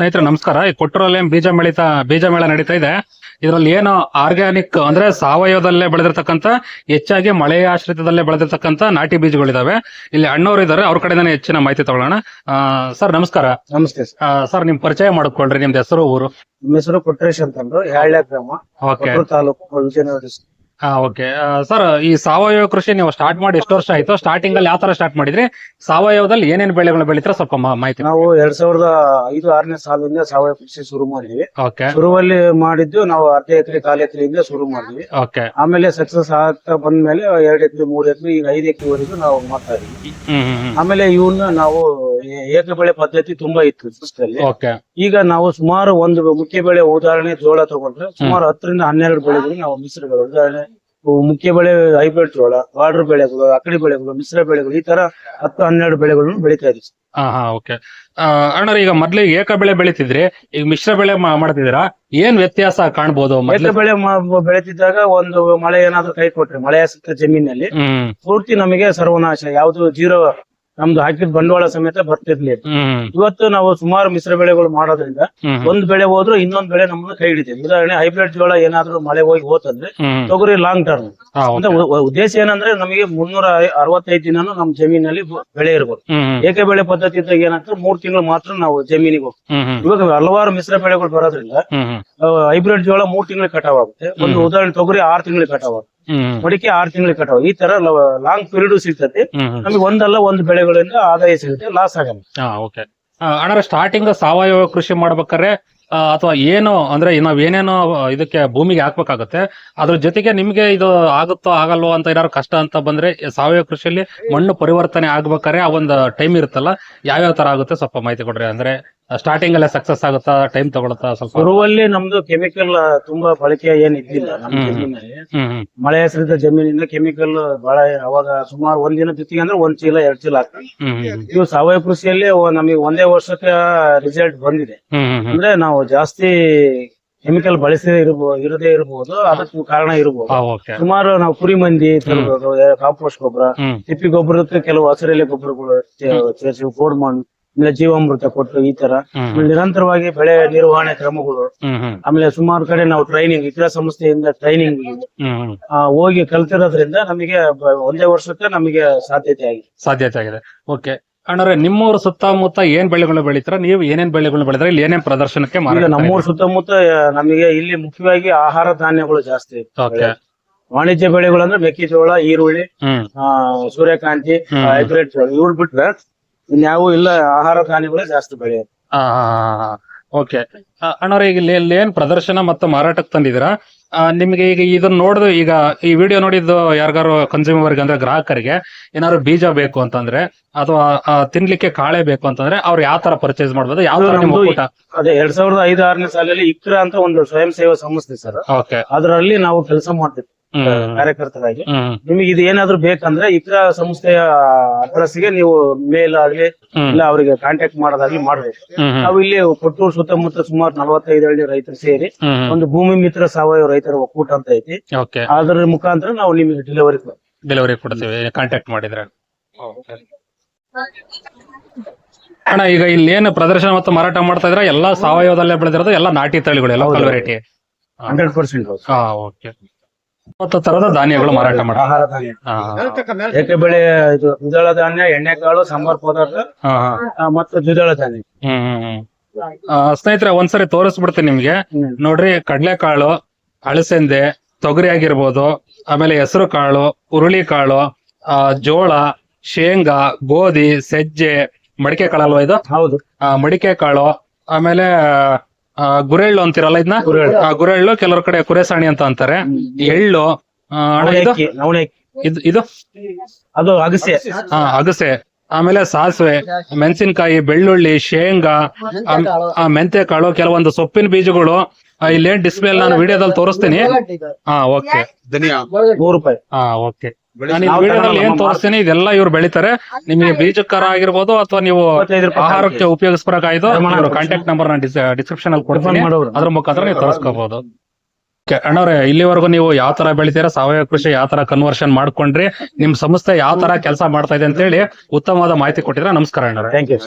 ಸ್ನೇಹಿತರೆ ನಮಸ್ಕಾರ. ಈ ಕೊಟ್ಟರಲ್ಲಿ ಏನ್ ಬೀಜ ಮೇಳಿತ ಬೀಜ ಮೇಳ ನಡೀತಾ ಇದೆ? ಇದರಲ್ಲಿ ಏನು ಆರ್ಗ್ಯಾನಿಕ್ ಅಂದ್ರೆ ಸಾವಯವದಲ್ಲೇ ಬೆಳೆದಿರ್ತಕ್ಕಂಥ ಹೆಚ್ಚಾಗಿ ಮಳೆ ಆಶ್ರಿತದಲ್ಲೇ ಬೆಳೆದಿರ್ತಕ್ಕಂಥ ನಾಟಿ ಬೀಜಗಳಿದಾವೆ. ಇಲ್ಲಿ ಅಣ್ಣವ್ರು ಇದಾರೆ ಅವ್ರ ಕಡೆಯಿಂದಾನೆ ಹೆಚ್ಚಿನ ಮಾಹಿತಿ ತಗೊಳ್ಳೋಣ. ಸರ್ ನಮಸ್ಕಾರ. ನಮಸ್ತೆ ಸರ್. ನಿಮ್ ಪರಿಚಯ ಮಾಡ್ಕೊಳ್ರಿ ನಿಮ್ದು ಹೆಸರು ಊರು. ನಿಮ್ಮ ಹೆಸರು ಕೊಟ್ರೇಶ್ ಅಂತಂದ್ರು ಯಾಳ್ಯ ಗ್ರಾಮ ತಾಲೂಕು district. ಓಕೆ ಸರ್ ಈ ಸಾವಯವ ಕೃಷಿ ನೀವು ಸ್ಟಾರ್ಟ್ ಮಾಡಿ ಎಷ್ಟು ವರ್ಷ ಆಯ್ತು? ಸ್ಟಾರ್ಟಿಂಗ್ ಅಲ್ಲಿ ಯಾವ ತರ ಸ್ಟಾರ್ಟ್ ಮಾಡಿದ್ರಿ? ಸಾವಯವದಲ್ಲಿ ಏನೇನ್ ಬೆಳೆಗಳು ಬೆಳಿತೀರಾ ಸ್ವಲ್ಪ ಮಾ- ಮಾಹಿತಿ. ನಾವು ಎರಡ್ ಸಾವಿರದ ಐದು ಆರನೇ ಸಾಲಿಂದ ಸಾವಯವ ಕೃಷಿ ಶುರು ಮಾಡಿದ್ವಿ. ಓಕೆ ಶುರುವಲ್ಲಿ ಮಾಡಿದ್ದು ನಾವು ಅರ್ಧ ಎಕರೆ ಕಾಲು ಎಕರೆಯಿಂದ ಶುರು ಮಾಡಿದ್ವಿ. ಓಕೆ ಆಮೇಲೆ ಸಕ್ಸಸ್ ಆಗ್ತಾ ಬಂದ್ಮೇಲೆ ಎರಡ್ ಎಕರೆ ಮೂರ್ ಎಕರೆ ಈಗ ಐದು ಎಕರೆವರೆಗೂ ನಾವು ಮಾಡ್ತಾ ಇದೀವಿ ಹ್ಮ್ ಆಮೇಲೆ ಇವನ್ನ ನಾವು ಏ- ಏಕ ಬೆಳೆ ಪದ್ಧತಿ ತುಂಬಾ ಇತ್ತು ಫಸ್ಟ್ ಅಲ್ಲಿ ಓಕೆ ಈಗ ನಾವು ಸುಮಾರು ಒಂದು ಮುಖ್ಯ ಬೆಳೆ ಉದಾಹರಣೆ ಜೋಳ ತಗೊಂಡ್ರೆ ಸುಮಾರು ಹತ್ತರಿಂದ ಹನ್ನೆರಡು ಬೆಳೆಗಳು ನಾವು ಮಿಶ್ರ ಬೆಳೆ ಉದಾಹರಣೆ ಮುಖ್ಯ ಬೆಳೆ ಹೈಬ್ರಿಡ್ ಜೋಳ ವಾಡ್ರ್ ಬೆಳೆಗಳು ಅಕಡಿ ಬೆಳೆಗಳು ಮಿಶ್ರ ಬೆಳೆಗಳು ಈ ತರ ಹತ್ತು ಹನ್ನೆರಡು ಬೆಳೆಗಳನ್ನು ಬೆಳೀತಾ ಇದ್ದೀವಿ. ಹಾ ಹಾ ಓಕೆ. ಅಣ್ಣ ಈಗ ಮೊದ್ಲಿಗೆ ಏಕ ಬೆಳೆ ಬೆಳಿತಿದ್ರಿ ಈಗ ಮಿಶ್ರ ಬೆಳೆ ಮಾಡ್ತಿದ್ದೀರಾ? ಏನ್ ವ್ಯತ್ಯಾಸ ಕಾಣ್ಬೋದು ಏಕ ಮೊದ್ಲು? ಬೆಳೆ ಬೆಳೆತಿದ್ದಾಗ ಒಂದು ಮಳೆ ಏನಾದ್ರೂ ಕೈ ಕೊಟ್ರೆ ಮಳೆ ಸಿಕ್ಕ ಜಮೀನಲ್ಲಿ ಪೂರ್ತಿ ನಮಗೆ ಸರ್ವನಾಶ ಯಾವ್ದು ಜೀರೋ ನಮ್ದು ಹಾಕಿದ ಬಂಡವಾಳ ಸಮೇತ ಬರ್ತಿರ್ಲಿಲ್ಲ. ಇವತ್ತು ನಾವು ಸುಮಾರು ಮಿಶ್ರ ಬೆಳೆಗಳು ಮಾಡೋದ್ರಿಂದ ಒಂದ್ ಬೆಳೆ ಹೋದ್ರು ಇನ್ನೊಂದ್ ಬೆಳೆ ನಮ್ಮನ್ನ ಕೈ ಹಿಡಿತೀವಿ ಉದಾಹರಣೆ ಹೈಬ್ರಿಡ್ ಜೋಳ ಏನಾದ್ರೂ ಮಳೆ ಹೋಗಿ ಹೋತಂದ್ರೆ ತೊಗರಿ ಲಾಂಗ್ ಟರ್ಮ್ ಅಂದ್ರೆ ಉದ್ದೇಶ ಏನಂದ್ರೆ ನಮಗೆ ಮುನ್ನೂರ ಅರವತ್ತೈದು ದಿನಾನು ನಮ್ ಜಮೀನಲ್ಲಿ ಬೆಳೆ ಇರ್ಬೋದು. ಏಕ ಬೆಳೆ ಪದ್ಧತಿ ಇದ್ದಾಗ ಏನಾಗ್ತದೆ ಮೂರ್ ತಿಂಗಳು ಮಾತ್ರ ನಾವು ಜಮೀನಿಗೆ ಹೋಗ್ತೀವಿ. ಇವಾಗ ಹಲವಾರು ಮಿಶ್ರ ಬೆಳೆಗಳು ಬರೋದ್ರಿಂದ ಹೈಬ್ರಿಡ್ ಜೋಳ ಮೂರ್ ತಿಂಗಳು ಕಟಾವ್ ಆಗುತ್ತೆ. ಒಂದು ಉದಾಹರಣೆ ತೊಗರಿ ಆರ್ ತಿಂಗಳು ಕಟಾವ್ ಆಗುತ್ತೆ. ಮಡಿಕೆ ಆರ್ ತಿಂಗಳು ಕಟಾವು ಈ ತರ ಲಾಂಗ್ ಪೀರಿಯಡ್ ಸಿಗ್ತದೆ. ನಮಗೆ ಒಂದಲ್ಲ ಒಂದು ಬೆಳೆಗಳಿಂದ ಆದಾಯ ಸಿಗುತ್ತೆ ಲಾಸ್ ಆಗಲ್ಲ. ಓಕೆ ಅಣ್ಣ ಸ್ಟಾರ್ಟಿಂಗ್ ಸಾವಯವ ಕೃಷಿ ಮಾಡ್ಬೇಕಾದ್ರೆ ಅಥವಾ ಏನು ಅಂದ್ರೆ ನಾವ್ ಏನೇನೋ ಇದಕ್ಕೆ ಭೂಮಿಗೆ ಹಾಕ್ಬೇಕಾಗತ್ತೆ. ಅದ್ರ ಜೊತೆಗೆ ನಿಮ್ಗೆ ಇದು ಆಗುತ್ತೋ ಆಗಲ್ವೋ ಅಂತ ಏನಾದ್ರು ಕಷ್ಟ ಅಂತ ಬಂದ್ರೆ ಸಾವಯವ ಕೃಷಿಯಲ್ಲಿ ಮಣ್ಣು ಪರಿವರ್ತನೆ ಆಗ್ಬೇಕಾದ್ರೆ ಆ ಒಂದು ಟೈಮ್ ಇರುತ್ತಲ್ಲ ಯಾವ್ಯಾವ ತರ ಆಗುತ್ತೆ ಸ್ವಲ್ಪ ಮಾಹಿತಿ ಕೊಡ್ರಿ? ಅಂದ್ರೆ ಸ್ಟಾರ್ಟಿಂಗ್ ಅಲ್ಲೇ ಸಕ್ಸಸ್ ಆಗುತ್ತಾ ಟೈಮ್ ತಗೊಳತ್ತಾ ಸ್ವಲ್ಪ? ಶುರುವಲ್ಲಿ ನಮ್ದು ಕೆಮಿಕಲ್ ತುಂಬಾ ಬಳಕೆ ಏನ್ ಇದ್ದಿಲ್ಲ ನಮ್ಮ ಜಮೀನಲ್ಲಿ. ಹ್ಮ್ ಮಳೆ ಹೆಸರಿದ ಜಮೀನಿಂದ ಕೆಮಿಕಲ್ ಬಹಳ ಅವಾಗ ಸುಮಾರು ಒಂದಿನ ಜೊತೆಗೆ ಅಂದ್ರೆ ಒಂದ್ ಚೀಲ ಎರಡ್ ಚೀಲ ಆಗ್ತದೆ. ಹ್ಮ್ ಹ್ಮ್ ಇವು ಸಾವಯವ ಕೃಷಿಯಲ್ಲಿ ಒ- ನಮಗೆ ಒಂದೇ ವರ್ಷಕ್ಕೆ ರಿಸಲ್ಟ್ ಬಂದಿದೆ. ಹ್ಮ್ ಹ್ಮ್ ಹ್ಮ್. ಅಂದ್ರೆ ನಾವು ಜಾಸ್ತಿ ಕೆಮಿಕಲ್ ಬಳಸದೇ ಇರಬಹುದು ಇರದೇ ಇರಬಹುದು ಅದಕ್ಕೆ ಕಾರಣ ಇರಬಹುದು ಓಕೆ ಸುಮಾರು ನಾವು ಕುರಿ ಮಂದಿ ಕಾಂಪೋಸ್ಟ್ ಗೊಬ್ಬರ ಹ್ಮ್. ತಿಪ್ಪಿ ಗೊಬ್ಬರಕ್ಕೆ ಕೆಲವು ಹಸಿರೆಲೆ ಗೊಬ್ಬರಗಳು ಸೇರಿಸಿ ಗೋಡ್ಮಣ್ ಆಮೇಲೆ ಜೀವಾಮೃತ ಕೊಟ್ಟು ಈ ತರ. ಆಮೇಲೆ ನಿರಂತರವಾಗಿ ಬೆಳೆ ನಿರ್ವಹಣೆ ಕ್ರಮಗಳು. ಆಮೇಲೆ ಸುಮಾರು ಕಡೆ ನಾವು ಟ್ರೈನಿಂಗ್ ಇತರ ಸಂಸ್ಥೆಯಿಂದ ಟ್ರೈನಿಂಗ್ ಹೋಗಿ ಕಲ್ತಿರೋದ್ರಿಂದ ನಮಗೆ ಒಂದೇ ವರ್ಷಕ್ಕೆ ನಮಗೆ ಸಾಧ್ಯತೆ ಆಗಿದೆ. ಸಾಧ್ಯತೆ ಆಗಿದೆ. ಓಕೆ ಅಣ್ಣ ನಿಮ್ಮೂರ ಸುತ್ತಮುತ್ತ ಏನ್ ಬೆಳೆಗಳು ಬೆಳಿತಾರ? ನೀವು ಏನೇನ್ ಬೆಳೆಗಳು ಬೆಳೆದ್ರೆ ಇಲ್ಲಿ ಏನೇನ್ ಪ್ರದರ್ಶನಕ್ಕೆ ಮಾಡಿದ್ರೆ ನಮ್ಮೂರ ನಮ್ಮೂರ್ ಸುತ್ತಮುತ್ತ ನಮಗೆ ಇಲ್ಲಿ ಮುಖ್ಯವಾಗಿ ಆಹಾರ ಧಾನ್ಯಗಳು ಜಾಸ್ತಿ ವಾಣಿಜ್ಯ ಬೆಳೆಗಳು ಅಂದ್ರೆ ಮೆಕ್ಕೆಜೋಳ ಈರುಳ್ಳಿ ಸೂರ್ಯಕಾಂತಿ. ಹೈಬ್ರಿಡ್ ಜೋಳ. ಇವ್ರು ಬಿಟ್ರೆ ಇನ್ಯಾವು ಇಲ್ಲ ಆಹಾರ ಧಾನ್ಯಗಳೇ ಜಾಸ್ತಿ ಬೆಳೆಯೋದು. ಓಕೆ ಅಣ್ಣವ್ರೆ ಈಗ ಇಲ್ಲಿ ಇಲ್ಲಿ ಏನ್ ಪ್ರದರ್ಶನ ಮತ್ತು ಮಾರಾಟಕ್ಕೆ ತಂದಿದ್ದೀರಾ? ಆ, ನಿಮ್ಗೆ ಈಗ ಇದನ್ನ ನೋಡಿದ್ರು ಈಗ ಈ ವಿಡಿಯೋ ನೋಡಿದ್ದು ಯಾರಿಗಾರು ಕನ್ಸ್ಯೂಮರ್ಗೆ ಅಂದ್ರೆ ಗ್ರಾಹಕರಿಗೆ ಏನಾದ್ರು ಬೀಜ ಬೇಕು ಅಂತಂದ್ರೆ ಅಥವಾ ಆ, ತಿನ್ಲಿಕ್ಕೆ ಕಾಳೆ ಬೇಕು ಅಂತಂದ್ರೆ ಅವ್ರು ಯಾವ ತರ ಪರ್ಚೇಸ್ ಮಾಡ್ಬೋದು? ಯಾವ ತರ ನಿಮ್ಮ ಊಟ? ಒಕ್ಕೂಟ ಅದೇ ಎರಡ್ ಸಾವಿರದ ಐದು ಆರನೇ ಸಾಲಲ್ಲಿ ಇಕ್ರ ಅಂತ ಒಂದು ಸ್ವಯಂ ಸೇವಾ ಸಂಸ್ಥೆ ಸರ್. ಓಕೆ ಅದರಲ್ಲಿ ನಾವು ಕೆಲಸ ಮಾಡ್ತಿದ್ವಿ. ಕಾರ್ಯಕರ್ತರಾಗಿ. ನಿಮಗೆ ಇದು ಏನಾದ್ರು ಬೇಕಂದ್ರೆ ಇತರ ಸಂಸ್ಥೆಯ ಅಡ್ರೆಸ್ಗೆ ನೀವು ಮೇಲ್ ಆಗ್ಲಿ ಇಲ್ಲ ಅವರಿಗೆ ಕಾಂಟ್ಯಾಕ್ಟ್ ಮಾಡೋದಾಗ್ಲಿ ಮಾಡ್ಬೇಕು. ನಾವು ಇಲ್ಲಿ ಕೊಟ್ಟೂರು ಸುತ್ತಮುತ್ತ ಸುಮಾರು ನಲವತ್ತೈದು ಹಳ್ಳಿ ರೈತರು ಸೇರಿ ಒಂದು ಭೂಮಿ ಮಿತ್ರ ಸಾವಯವ ರೈತರ ಒಕ್ಕೂಟ ಅಂತ ಐತಿ. ಅದರ ಮುಖಾಂತರ ನಾವು ನಿಮಗೆ ಡೆಲಿವರಿ ಡೆಲಿವರಿ ಕೊಡ್ತೇವೆ ಕಾಂಟ್ಯಾಕ್ಟ್ ಮಾಡಿದ್ರೆ. ಅಣ್ಣ ಈಗ ಇಲ್ಲಿ ಏನು ಪ್ರದರ್ಶನ ಮತ್ತು ಮಾರಾಟ ಮಾಡ್ತಾ ಇದ್ರೆ ಎಲ್ಲಾ ಸಾವಯವದಲ್ಲೇ ಬೆಳೆದಿರೋದು ಎಲ್ಲಾ ನಾಟಿ ತಳಿಗಳು ಎಲ್ಲ. ವೆರೈಟಿ ಹಂಡ್ರೆಡ್ ಪರ್ಸೆಂಟ್ ಹಾ ಓಕೆ. ಮತ್ತು ತರದ ಧಾನ್ಯಗಳು ಮಾರಾಟ ಮಾಡ ಆಹಾರ ಧಾನ್ಯ. ಏಕೆ ಬೆಳೆ ಇದು ದ್ವಿದಳ ಧಾನ್ಯ ಎಣ್ಣೆಕಾಳು ಸಾಂಬಾರ್ ಪದಾರ್ಥ ಮತ್ತೆ ಹಾ. ಆ, ಮತ್ತು ದ್ವಿದಳ ಧಾನ್ಯ. ಹ್ಮ್ ಆ, ಸ್ನೇಹಿತರೆ ಒಂದ್ಸರಿ ತೋರಿಸ್ಬಿಡ್ತೀನಿ ನಿಮ್ಗೆ. ನೋಡ್ರಿ ಕಡ್ಲೆಕಾಳು ಅಳಸಂದೆ ತೊಗರಿ ಆಗಿರ್ಬೋದು ಆಮೇಲೆ ಹೆಸರು ಕಾಳು ಹುರುಳಿ ಕಾಳು ಆ, ಜೋಳ ಶೇಂಗಾ ಗೋಧಿ ಸಜ್ಜೆ ಮಡಿಕೆ ಕಾಳಲ್ವಾ ಇದು? ಹೌದು. ಆ, ಮಡಿಕೆ ಕಾಳು ಆಮೇಲೆ ಆ, ಗುರೆಳ್ಳು ಅಂತಿರಲ್ಲ ಇದನ್ನ ಗುರೆಳ್ಳು. ಆ, ಗುರೆಳ್ಳು ಕೆಲವ್ರ ಕಡೆ ಕುರೆಸಾಣಿ ಅಂತ ಅಂತಾರೆ. ಎಳ್ಳು ಆ, ಅಣ್ಣ, ಇದು? ಇದು- ಇದು? ಅದು ಅಗಸೆ. ಹಾ ಅಗಸೆ. ಆಮೇಲೆ ಸಾಸಿವೆ ಮೆಣಸಿನಕಾಯಿ ಬೆಳ್ಳುಳ್ಳಿ ಶೇಂಗಾ ಆ ಮೆಂತೆ ಕಾಳು ಕೆಲವೊಂದು ಸೊಪ್ಪಿನ ಬೀಜಗಳು ಆ, ಇಲ್ಲೇನ್ ಡಿಸ್ಪ್ಲೇ ನಾನು ವಿಡಿಯೋದಲ್ಲಿ ತೋರಿಸ್ತೀನಿ. ಹಾ ಓಕೆ. ನೂರು ರೂಪಾಯಿ. ಹಾ ಓಕೆ. ನಾನು ಈ ವಿಡಿಯೋದಲ್ಲಿ ಏನ್ ತೋರಿಸ್ತೀನಿ ಇದೆಲ್ಲ ಇವ್ರು ಬೆಳಿತಾರೆ. ನಿಮಗೆ ಬೀಜಕ್ಕರ ಆಗಿರ್ಬೋದು ಅಥವಾ ನೀವು ಆಹಾರಕ್ಕೆ ಉಪಯೋಗಿಸ್ಬೇಕಾಯ್ತು ಕಾಂಟ್ಯಾಕ್ಟ್ ನಂಬರ್ ನಾನು ಡಿಸ್ಕ್ರಿಪ್ಷನ್ ಅಲ್ಲಿ ಕೊಡ್ತೀನಿ. ಮಾಡೋರು. ಅದ್ರ ಮುಖಾಂತರ ನೀವು ತೋರಿಸ್ಕೋಬಹುದು ಅಣ್ಣವ್ರೆ ಇಲ್ಲಿವರೆಗೂ ನೀವು ಯಾವ ತರ ಬೆಳಿತೀರ ಸಾವಯವ ಕೃಷಿ ಯಾವ ತರ ಕನ್ವರ್ಷನ್ ಮಾಡ್ಕೊಂಡ್ರಿ ನಿಮ್ ಸಂಸ್ಥೆ ಯಾವ ತರ ಕೆಲಸ ಮಾಡ್ತಾ ಇದೆ ಅಂತ ಹೇಳಿ ಉತ್ತಮವಾದ ಮಾಹಿತಿ ಕೊಟ್ಟಿದ್ರೆ ನಮಸ್ಕಾರ ಅಣ್ಣವ್ರೆ. Thank you